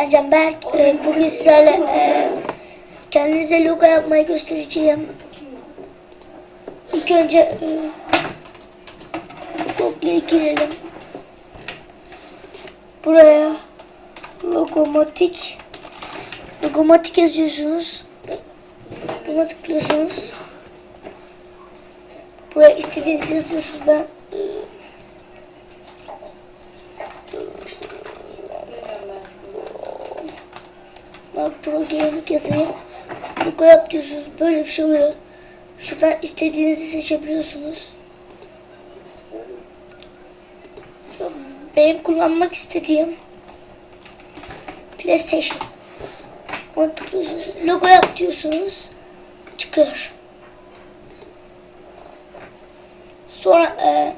Ben Canberk. Ee, bugün sizlerle e, kendinize logo yapmayı göstereceğim. İlk önce e, girelim. Buraya logomatik logomatik yazıyorsunuz. Buna tıklıyorsunuz. Buraya istediğinizi yazıyorsunuz. Ben e, Bak Pro Gaming yazayım. Logo yap diyorsunuz. Böyle bir şey oluyor. Şuradan istediğinizi seçebiliyorsunuz. Benim kullanmak istediğim PlayStation. Ona tıklıyorsunuz. Logo yap diyorsunuz. Çıkıyor. Sonra e,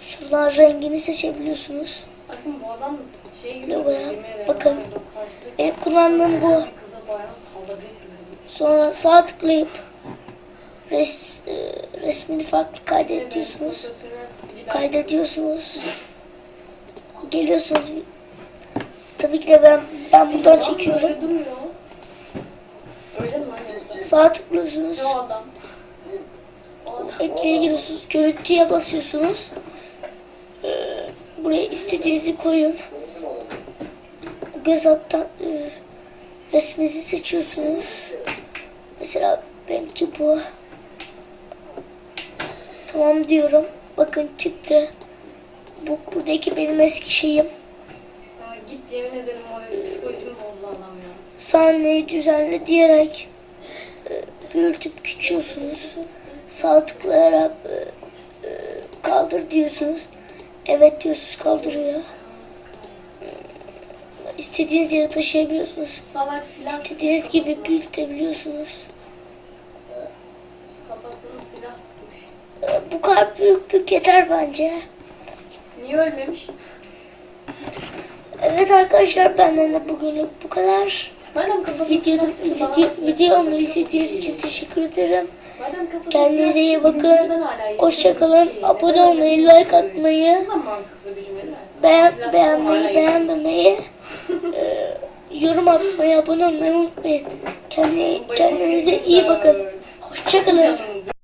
şuradan rengini seçebiliyorsunuz. Aşkım bu adam şey gibi. Logo ya, yemin ederim bakın. Benim kullandığım bu. Sonra sağ tıklayıp res, e, resmini farklı kaydediyorsunuz. Kaydediyorsunuz. Geliyorsunuz. Tabii ki de ben ben buradan çekiyorum. Sağ tıklıyorsunuz. Ne. Ekleye giriyorsunuz. Görüntüye basıyorsunuz. Buraya istediğinizi koyun. Göz alttan e, resminizi seçiyorsunuz. Mesela benimki bu. Tamam diyorum. Bakın çıktı. Bu buradaki benim eski şeyim. Git yemin ederim oraya psikolojimi bozdu adam ya. Sahneyi düzenle diyerek e, büyütüp küçüyorsunuz. Sağ tıklayarak e, e, kaldır diyorsunuz. Evet diyorsunuz kaldırıyor. İstediğiniz yere taşıyabiliyorsunuz. Salak silah İstediğiniz gibi büyütebiliyorsunuz. Kafasına silah sıkmış. E, Bu kadar büyüklük yeter bence. Niye ölmemiş? Evet arkadaşlar benden de bugünlük bu kadar. Videoda, videomu izlediğiniz için teşekkür ederim. Kendinize iyi bakın. Hoşçakalın. Ki, Abone olmayı, like şey atmayı. Beğen, beğenmeyi, beğenmemeyi, e, yorum atmayı, abone olmayı unutmayın. Kendi, kendinize iyi bakın. Hoşçakalın.